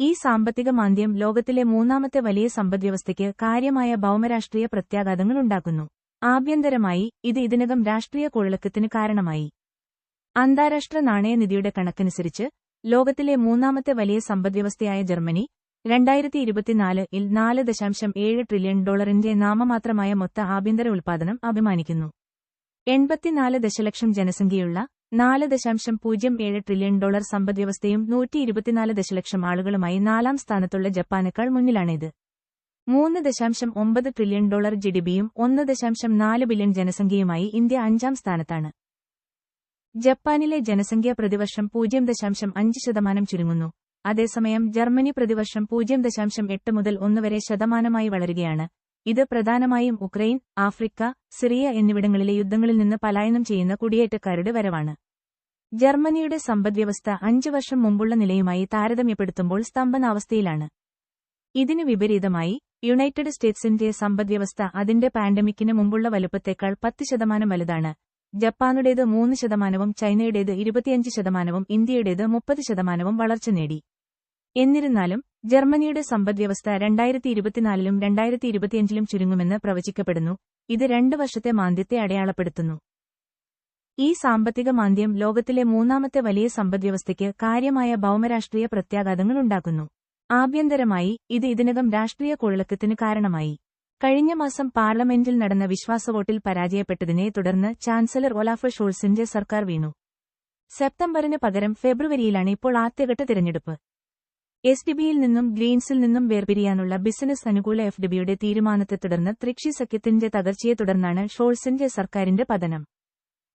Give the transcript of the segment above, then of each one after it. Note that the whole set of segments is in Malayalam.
ഈ സാമ്പത്തിക മാന്ദ്യം ലോകത്തിലെ മൂന്നാമത്തെ വലിയ സമ്പദ്വ്യവസ്ഥയ്ക്ക് കാര്യമായ ഭൗമരാഷ്ട്രീയ പ്രത്യാഘാതങ്ങളുണ്ടാക്കുന്നു ആഭ്യന്തരമായി ഇത് ഇതിനകം രാഷ്ട്രീയ കുഴലക്കത്തിന് കാരണമായി. അന്താരാഷ്ട്ര നാണയനിധിയുടെ കണക്കനുസരിച്ച് ലോകത്തിലെ മൂന്നാമത്തെ വലിയ സമ്പദ്വ്യവസ്ഥയായ ജർമ്മനി രണ്ടായിരത്തി ഇരുപത്തിനാല് ഇൽ നാല് ദശാംശം ഏഴ് ട്രില്യൺ ഡോളറിന്റെ നാമമാത്രമായ മൊത്ത ആഭ്യന്തര ഉൽപ്പാദനം അഭിമാനിക്കുന്നു. എൺപത്തിനാല് ദശലക്ഷം ജനസംഖ്യയുള്ള നാല് ദശാംശം പൂജ്യം ഏഴ് ട്രില്യൺ ഡോളർ സമ്പദ്വ്യവസ്ഥയും നൂറ്റി ഇരുപത്തിനാല് ദശലക്ഷം ആളുകളുമായി നാലാം സ്ഥാനത്തുള്ള ജപ്പാനേക്കാൾ മുന്നിലാണിത്. മൂന്ന് ദശാംശം ഒമ്പത് ട്രില്യൺ ഡോളർ ജിഡിബിയും ഒന്ന് ദശാംശം നാല് ബില്യൺ ജനസംഖ്യയുമായി ഇന്ത്യ അഞ്ചാം സ്ഥാനത്താണ്. ജപ്പാനിലെ ജനസംഖ്യ പ്രതിവർഷം പൂജ്യം ദശാംശം അഞ്ച് ശതമാനം ചുരുങ്ങുന്നു. അതേസമയം ജർമ്മനി പ്രതിവർഷം പൂജ്യം ദശാംശം എട്ട് മുതൽ ഒന്ന് വരെ ശതമാനമായി വളരുകയാണ്. ഇത് പ്രധാനമായും ഉക്രൈൻ ആഫ്രിക്ക സിറിയ എന്നിവിടങ്ങളിലെ യുദ്ധങ്ങളിൽ നിന്ന് പലായനം ചെയ്യുന്ന കുടിയേറ്റക്കാരുടെ വരവാണ്. ജർമ്മനിയുടെ സമ്പദ്വ്യവസ്ഥ അഞ്ചു വർഷം മുമ്പുള്ള നിലയുമായി താരതമ്യപ്പെടുത്തുമ്പോൾ സ്തംഭനാവസ്ഥയിലാണ്. ഇതിനു വിപരീതമായി യുണൈറ്റഡ് സ്റ്റേറ്റ്സിന്റെ സമ്പദ്വ്യവസ്ഥ അതിന്റെ പാൻഡമിക്കിന് മുമ്പുള്ള വലുപ്പത്തേക്കാൾ പത്ത് ശതമാനം വലുതാണ്. ജപ്പാനുടേത് മൂന്ന് ശതമാനവും ചൈനയുടേത് ഇരുപത്തിയഞ്ച് ശതമാനവും ഇന്ത്യയുടേത് മുപ്പത് ശതമാനവും വളർച്ച നേടി. എന്നിരുന്നാലും ജർമ്മനിയുടെ സമ്പദ്വ്യവസ്ഥ രണ്ടായിരത്തി ഇരുപത്തിനാലിലും രണ്ടായിരത്തി ഇരുപത്തിയഞ്ചിലും ചുരുങ്ങുമെന്ന് പ്രവചിക്കപ്പെടുന്നു. ഇത് രണ്ട് വർഷത്തെ മാന്ദ്യത്തെ അടയാളപ്പെടുത്തുന്നു. ഈ സാമ്പത്തിക മാന്ദ്യം ലോകത്തിലെ മൂന്നാമത്തെ വലിയ സമ്പദ്വ്യവസ്ഥയ്ക്ക് കാര്യമായ ഭൗമരാഷ്ട്രീയ പ്രത്യാഘാതങ്ങളുണ്ടാക്കുന്നു. ആഭ്യന്തരമായി ഇത് ഇതിനകം രാഷ്ട്രീയ കുഴലക്കത്തിന് കാരണമായി. കഴിഞ്ഞ മാസം പാർലമെന്റിൽ നടന്ന വിശ്വാസവോട്ടിൽ പരാജയപ്പെട്ടതിനെ തുടർന്ന് ചാൻസലർ ഒലാഫ് ഷോൾസിന്റെ സർക്കാർ വീണു. സെപ്റ്റംബറിന് പകരം ഫെബ്രുവരിയിലാണ് ഇപ്പോൾ ആദ്യഘട്ട തിരഞ്ഞെടുപ്പ്. എസ് ഡിബിയിൽ നിന്നും ഗ്രീൻസിൽ നിന്നും വേർപിരിയാനുള്ള ബിസിനസ് അനുകൂല എഫ് ഡിബിയുടെ തീരുമാനത്തെ തുടർന്ന് ത്രിക്ഷി സഖ്യത്തിന്റെ തകർച്ചയെ തുടർന്നാണ് ഷോൾസിന്റെ സർക്കാരിന്റെ പതനം.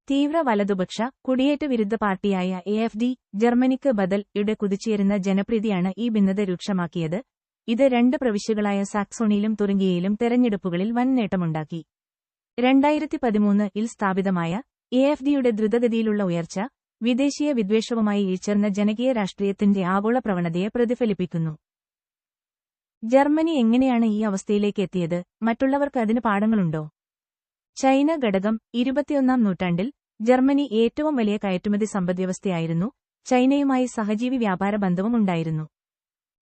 തീവ്ര വലതുപക്ഷ കുടിയേറ്റ വിരുദ്ധ പാർട്ടിയായ എ എഫ് ഡി ജർമ്മനിക്ക് ബദൽ യുടെ കുതിച്ചേരുന്ന ജനപ്രീതിയാണ് ഈ ഭിന്നത രൂക്ഷമാക്കിയത്. ഇത് രണ്ട് പ്രവിശ്യകളായ സാക്സോണിയിലും തുറങ്കിയയിലും തെരഞ്ഞെടുപ്പുകളിൽ വൻ നേട്ടമുണ്ടാക്കി രണ്ടായിരത്തി പതിമൂന്ന് ഇൽ സ്ഥാപിതമായ എ എഫ് ഡിയുടെ ദ്രുതഗതിയിലുള്ള ഉയർച്ച വിദേശീയ വിദ്വേഷവുമായി ഇഴിച്ചേർന്ന ജനകീയ രാഷ്ട്രീയത്തിന്റെ ആഗോള പ്രവണതയെ പ്രതിഫലിപ്പിക്കുന്നു. ജർമ്മനി എങ്ങനെയാണ് ഈ അവസ്ഥയിലേക്ക് എത്തിയത്? മറ്റുള്ളവർക്ക് അതിന് പാഠങ്ങളുണ്ടോ? ചൈന ഘടകം ഇരുപത്തിയൊന്നാം നൂറ്റാണ്ടിൽ ജർമ്മനി ഏറ്റവും വലിയ കയറ്റുമതി സമ്പദ്വ്യവസ്ഥയായിരുന്നു. ചൈനയുമായി സഹജീവി വ്യാപാര ബന്ധവും ഉണ്ടായിരുന്നു.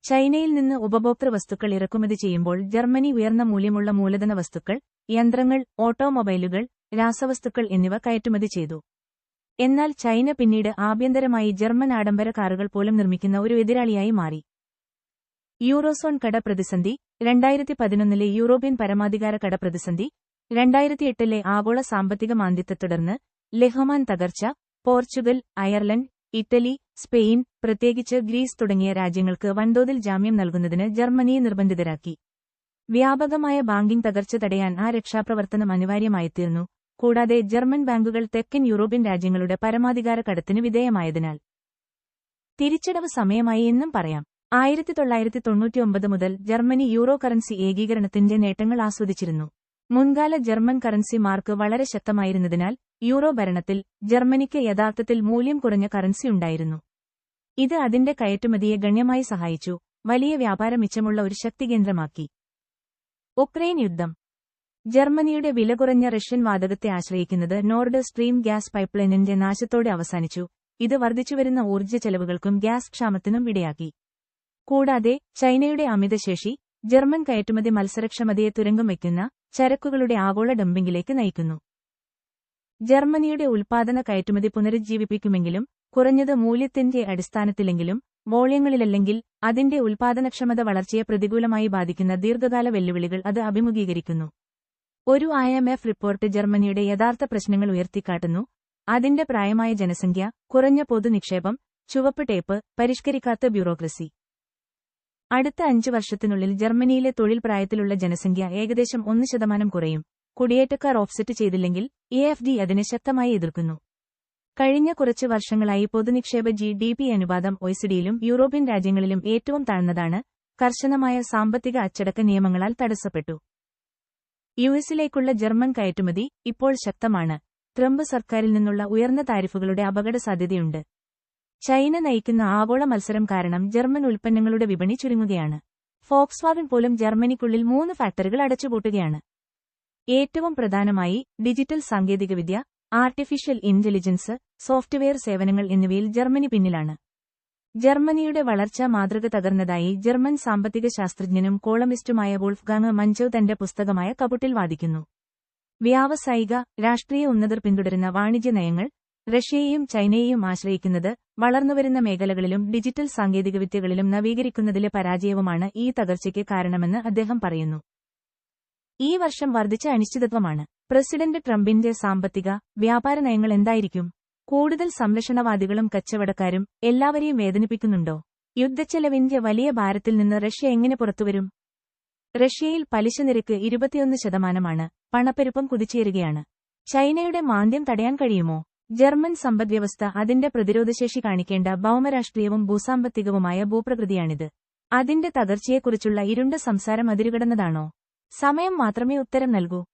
ചൈനയിൽ നിന്ന് ഉപഭോക്തൃ വസ്തുക്കൾ ഇറക്കുമതി ചെയ്യുമ്പോൾ ജർമ്മനി ഉയർന്ന മൂല്യമുള്ള മൂലധന വസ്തുക്കൾ യന്ത്രങ്ങൾ ഓട്ടോമൊബൈലുകൾ രാസവസ്തുക്കൾ എന്നിവ കയറ്റുമതി ചെയ്തു. എന്നാൽ ചൈന പിന്നീട് ആഭ്യന്തരമായി ജർമ്മൻ ആഡംബര കാറുകൾ പോലും നിർമ്മിക്കുന്ന ഒരു എതിരാളിയായി മാറി. യൂറോസോൺ കട പ്രതിസന്ധി രണ്ടായിരത്തി പതിനൊന്നിലെ യൂറോപ്യൻ പരമാധികാര കട പ്രതിസന്ധി രണ്ടായിരത്തിയെട്ടിലെ ആഗോള സാമ്പത്തിക മാന്ദ്യത്തെ തുടർന്ന് ലെഹമാൻ തകർച്ച പോർച്ചുഗൽ അയർലൻഡ് ഇറ്റലി സ്പെയിൻ പ്രത്യേകിച്ച് ഗ്രീസ് തുടങ്ങിയ രാജ്യങ്ങൾക്ക് വൻതോതിൽ ജാമ്യം നൽകുന്നതിന് ജർമ്മനിയെ നിർബന്ധിതരാക്കി. വ്യാപകമായ ബാങ്കിംഗ് തകർച്ച തടയാൻ ആ രക്ഷാപ്രവർത്തനം അനിവാര്യമായിത്തീർന്നു കൂടാതെ ജർമ്മൻ ബാങ്കുകൾ തെക്കൻ യൂറോപ്യൻ രാജ്യങ്ങളുടെ പരമാധികാര കടത്തിന് വിധേയമായതിനാൽ. തിരിച്ചടവ് സമയമായി എന്നും പറയാം. ആയിരത്തി തൊള്ളായിരത്തി തൊണ്ണൂറ്റിയൊമ്പത് മുതൽ ജർമ്മനി യൂറോ കറൻസി ഏകീകരണത്തിന്റെ നേട്ടങ്ങൾ ആസ്വദിച്ചിരുന്നു. മുൻകാല ജർമ്മൻ കറൻസി മാർക്ക് വളരെ ശക്തമായിരുന്നതിനാൽ യൂറോ ഭരണത്തിൽ ജർമ്മനിക്ക് യഥാർത്ഥത്തിൽ മൂല്യം കുറഞ്ഞ കറൻസി ഉണ്ടായിരുന്നു. ഇത് അതിന്റെ കയറ്റുമതിയെ ഗണ്യമായി സഹായിച്ചു വലിയ വ്യാപാര മിച്ചമുള്ള ഒരു ശക്തികേന്ദ്രമാക്കി ഉക്രൈൻ യുദ്ധം. ജർമ്മനിയുടെ വില കുറഞ്ഞ റഷ്യൻ വാതകത്തെ ആശ്രയിക്കുന്നത് നോർഡ് സ്ട്രീം ഗ്യാസ് പൈപ്പ്ലൈനിന്റെ നാശത്തോടെ അവസാനിച്ചു ഇത് വർദ്ധിച്ചുവരുന്ന ഊർജ ചെലവുകൾക്കും ഗ്യാസ് ക്ഷാമത്തിനും ഇടയാക്കി. കൂടാതെ ചൈനയുടെ അമിതശേഷി ജർമ്മൻ കയറ്റുമതി മത്സരക്ഷമതയെ തുരങ്കം വയ്ക്കുന്ന ചരക്കുകളുടെ ആഗോള ഡംപിംഗിലേക്ക് നയിക്കുന്നു. ജർമ്മനിയുടെ ഉൽപാദന കയറ്റുമതി പുനരുജ്ജീവിപ്പിക്കുമെങ്കിലും കുറഞ്ഞത് മൂല്യത്തിന്റെ അടിസ്ഥാനത്തിലെങ്കിലും വോള്യങ്ങളിലല്ലെങ്കിൽ അതിന്റെ ഉൽപാദനക്ഷമത വളർച്ചയെ പ്രതികൂലമായി ബാധിക്കുന്ന ദീർഘകാല വെല്ലുവിളികൾ അത് അഭിമുഖീകരിക്കുന്നു. ഒരു ഐ എം എഫ് റിപ്പോർട്ട് ജർമ്മനിയുടെ യഥാർത്ഥ പ്രശ്നങ്ങൾ ഉയർത്തിക്കാട്ടുന്നു. അതിന്റെ പ്രായമായ ജനസംഖ്യ കുറഞ്ഞ പൊതുനിക്ഷേപം ചുവപ്പ് ടേപ്പ് പരിഷ്കരിക്കാത്ത ബ്യൂറോക്രസി. അടുത്ത അഞ്ചു വർഷത്തിനുള്ളിൽ ജർമ്മനിയിലെ തൊഴിൽ പ്രായത്തിലുള്ള ജനസംഖ്യ ഏകദേശം ഒന്ന് ശതമാനം കുറയും. കുടിയേറ്റക്കാർ ഓഫ്സെറ്റ് ചെയ്തില്ലെങ്കിൽ എ എഫ് ഡി അതിനെ ശക്തമായി എതിർക്കുന്നു. കഴിഞ്ഞ കുറച്ച് വർഷങ്ങളായി പൊതുനിക്ഷേപ ജി ഡി പി അനുപാതം ഒയ്സിഡിയിലും യൂറോപ്യൻ രാജ്യങ്ങളിലും ഏറ്റവും താഴ്ന്നതാണ്. കർശനമായ സാമ്പത്തിക അച്ചടക്ക നിയമങ്ങളാൽ തടസ്സപ്പെട്ടു. യുഎസിലേക്കുള്ള ജർമ്മൻ കയറ്റുമതി ഇപ്പോൾ ശക്തമാണ്. ട്രംപ് സർക്കാരിൽ നിന്നുള്ള ഉയർന്ന താരിഫുകളുടെ അപകട സാധ്യതയുണ്ട് ചൈന നയിക്കുന്ന ആഗോള മത്സരം കാരണം ജർമ്മൻ ഉൽപ്പന്നങ്ങളുടെ വിപണി ചുരുങ്ങുകയാണ്. ഫോക്സ്വാഗൻ പോലും ജർമ്മനിക്കുള്ളിൽ മൂന്ന് ഫാക്ടറികൾ അടച്ചുപൂട്ടുകയാണ്. ഏറ്റവും പ്രധാനമായി ഡിജിറ്റൽ സാങ്കേതികവിദ്യ ആർട്ടിഫിഷ്യൽ ഇന്റലിജൻസ് സോഫ്റ്റ്വെയർ സേവനങ്ങൾ എന്നിവയിൽ ജർമ്മനി പിന്നിലാണ്. ജർമ്മനിയുടെ വളർച്ചാ മാതൃക തകർന്നതായി ജർമ്മൻ സാമ്പത്തിക ശാസ്ത്രജ്ഞനും കോളമിസ്റ്റുമായ വോൾഫ്ഗാങ് മഞ്ചോ തന്റെ പുസ്തകമായ കപുട്ടിൽ വാദിക്കുന്നു. വ്യാവസായിക രാഷ്ട്രീയ ഉന്നതർ പിന്തുടരുന്ന വാണിജ്യ നയങ്ങൾ റഷ്യയെയും ചൈനയെയും ആശ്രയിക്കുന്നത് വളർന്നുവരുന്ന മേഖലകളിലും ഡിജിറ്റൽ സാങ്കേതികവിദ്യകളിലും നവീകരിക്കുന്നതിലെ പരാജയവുമാണ് ഈ തകർച്ചയ്ക്ക് കാരണമെന്ന് അദ്ദേഹം പറയുന്നു. ഈ വർഷം വർദ്ധിച്ച അനിശ്ചിതത്വമാണ്. പ്രസിഡന്റ് ട്രംപിന്റെ സാമ്പത്തിക വ്യാപാര നയങ്ങൾ എന്തായിരിക്കും? കൂടുതൽ സംരക്ഷണവാദികളും കച്ചവടക്കാരും എല്ലാവരെയും വേദനിപ്പിക്കുന്നുണ്ടോ? യുദ്ധച്ചെലവിന്റെ വലിയ ഭാരത്തിൽ നിന്ന് റഷ്യ എങ്ങനെ പുറത്തുവരും? റഷ്യയിൽ പലിശ നിരക്ക് ഇരുപത്തിയൊന്ന് ശതമാനമാണ്. പണപ്പെരുപ്പം കുതിച്ചേരുകയാണ്. ചൈനയുടെ മാന്ദ്യം തടയാൻ കഴിയുമോ? ജർമ്മൻ സമ്പദ്വ്യവസ്ഥ അതിന്റെ പ്രതിരോധശേഷി കാണിക്കേണ്ട ഭൗമരാഷ്ട്രീയവും ഭൂസാമ്പത്തികവുമായ ഭൂപ്രകൃതിയാണിത്. അതിന്റെ തകർച്ചയെക്കുറിച്ചുള്ള ഇരുണ്ട സംസാരം അതിരുകടന്നതാണോ? സമയം മാത്രമേ ഉത്തരം നൽകൂ.